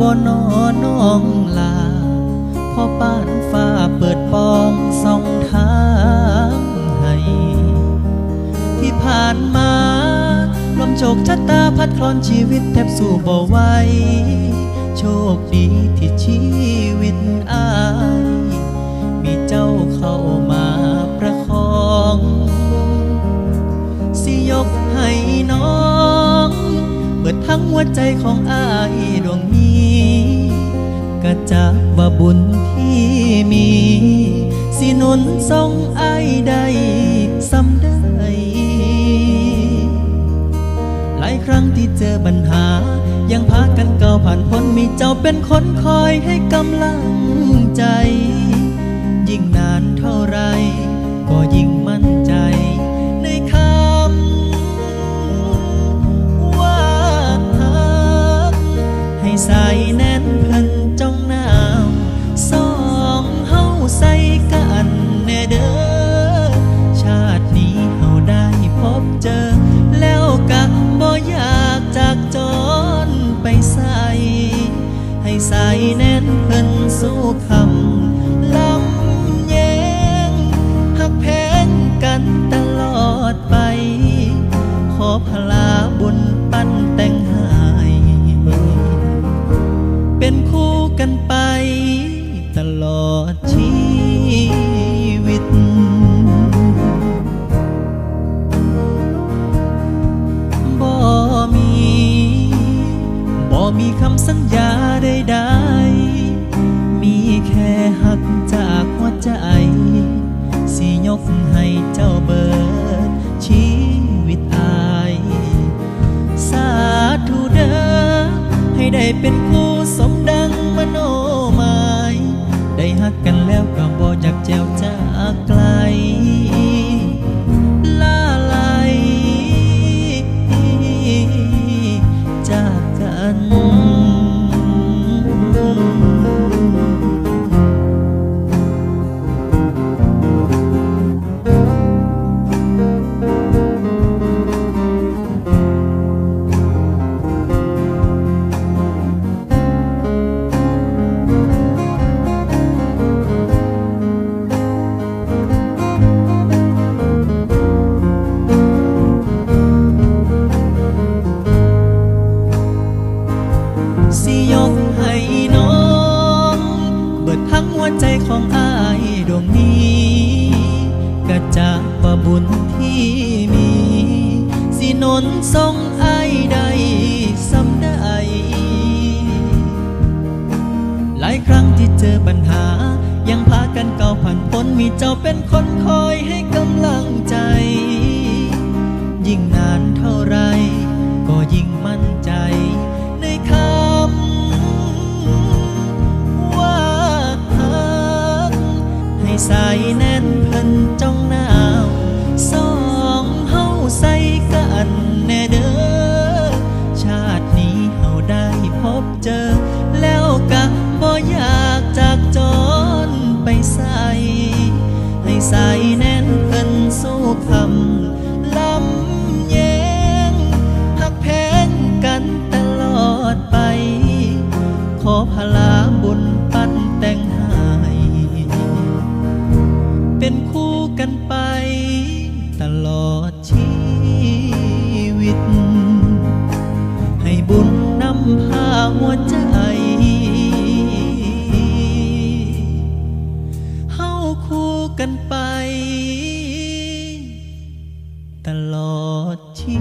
บ่นอน้องลาพอป้านฟ้าเปิดปองสองทางให้ที่ผ่านมาลมโชกชะตาพัดคลอนชีวิตแทบสู้บ่ไหวโชคดีที่ชีวิตอาย ทั้งหัวใจของอายดวงนี้ก็จะว่าบุญที่มี สินุนทรงอายได้สำได้หลายครั้งที่เจอปัญหา ยังพากันเก่าผ่านพ้นมีเจ้าเป็นคนคอยให้กำลังใจ ยิ่งนานเท่าไร ก็ยิ่งมั่นใจ เด้อ ชาตินี้เฮาได้พบเจอ แล้วกันบ่อยากจากจรไปใส่ ให้ใส่แน่นเพิ่นสู้คำลำแยงหักแพงกันตลอดไป ขอพลา มีคำสัญญาใดๆ มีแค่หักจากหัวใจ สิยกให้เจ้าเบิดชีวิตอาย สาธุเด้อให้ได้เป็นคู่สมดังมโนหมาย ได้หักกันแล้วก็บ่อยากแจวจากไกล ใจของอายดวงนี้ก็จะว่าบุญที่มี สินนทรงอายได้สำได้ หลายครั้งที่เจอปัญหา ยังพากันเก่าวผ่านพ้นมีเจ้าเป็นคนคอยให้กำลังใจ ยิ่งนานเท่าไร ก็ยิ่งมั่นใจ จากจรไปใส่ให้ใส่แน่นเพิ่นสู้คำลำแยงหักแพงกันตลอดไป ขอพลาบุญปั้นแต่งให้เป็นคู่กันไปตลอดชีวิต ให้บุญนำพาหัวใจ ลอดชี